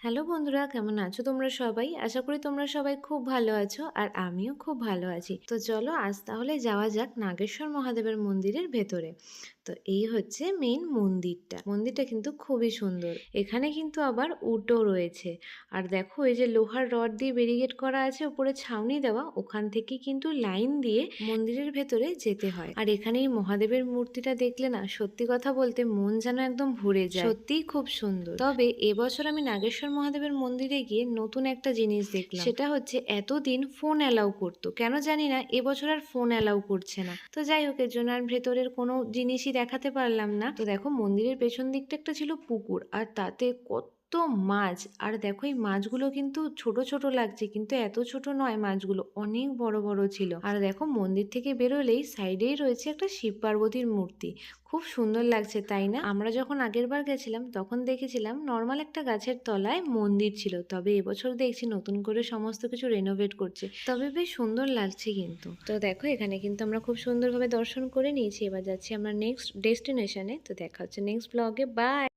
Hello বন্ধুরা, কেমন আছো তোমরা সবাই? আশা করি তোমরা সবাই খুব ভালো আছো আর আমিও খুব ভালো আছি। তো চলো আজ তাহলে যাওয়া যাক নাগেশ্বর মহাদেবের মন্দিরের ভেতরে। তো এই হচ্ছে মেইন মন্দিরটা। মন্দিরটা কিন্তু খুবই সুন্দর। এখানে কিন্তু আবার উটও রয়েছে। আর দেখো এই যে লোহার রড দিয়ে ব্যারিকেড করা আছে, উপরে ছাউনি দেওয়া, ওখান থেকে কিন্তু লাইন দিয়ে মন্দিরের ভেতরে যেতে হয়। আর এখানে এই মহাদেবের মূর্তিটা দেখলে না, সত্যি কথা বলতে মন যেন একদম ভরে যায়। সত্যিই খুব সুন্দর। তবে এবছর আমি নাগেশ্বর মহাদেবের মন্দিরে গিয়ে নতুন একটা জিনিস দেখলাম। সেটা হচ্ছে এতদিন ফোন অ্যালাউ করতো। কেন জানি না এবছর আর ফোন অ্যালাউ করছে না। তো যাই হোক, এর জন্য আর ভেতরের কোনো জিনিসই দেখাতে পারলাম না। তো দেখো, মন্দিরের পেছন দিকটা একটা ছিল পুকুর। আর তাতে কত মাছ। আর দেখো এই মাছগুলো কিন্তু ছোট ছোট লাগছে, কিন্তু এত ছোট নয় মাছগুলো, অনেক বড় বড় ছিল। আর দেখো মন্দির থেকে বেরোলেই সাইডেই রয়েছে একটা শিব পার্বতীর মূর্তি। খুব সুন্দর লাগছে, তাই না? আমরা যখন আগের বার গেছিলাম, তখন দেখেছিলাম নর্মাল একটা গাছের তলায় মন্দির ছিল। তবে এবছর দেখছি নতুন করে সমস্ত কিছু রেনোভেট করছে। তবে বেশ সুন্দর লাগছে কিন্তু। তো দেখো এখানে কিন্তু আমরা খুব সুন্দরভাবে দর্শন করে নিয়েছি। এবার যাচ্ছি আমরা নেক্সট ডেস্টিনেশনে তো দেখা হচ্ছে নেক্সট ব্লগে বাই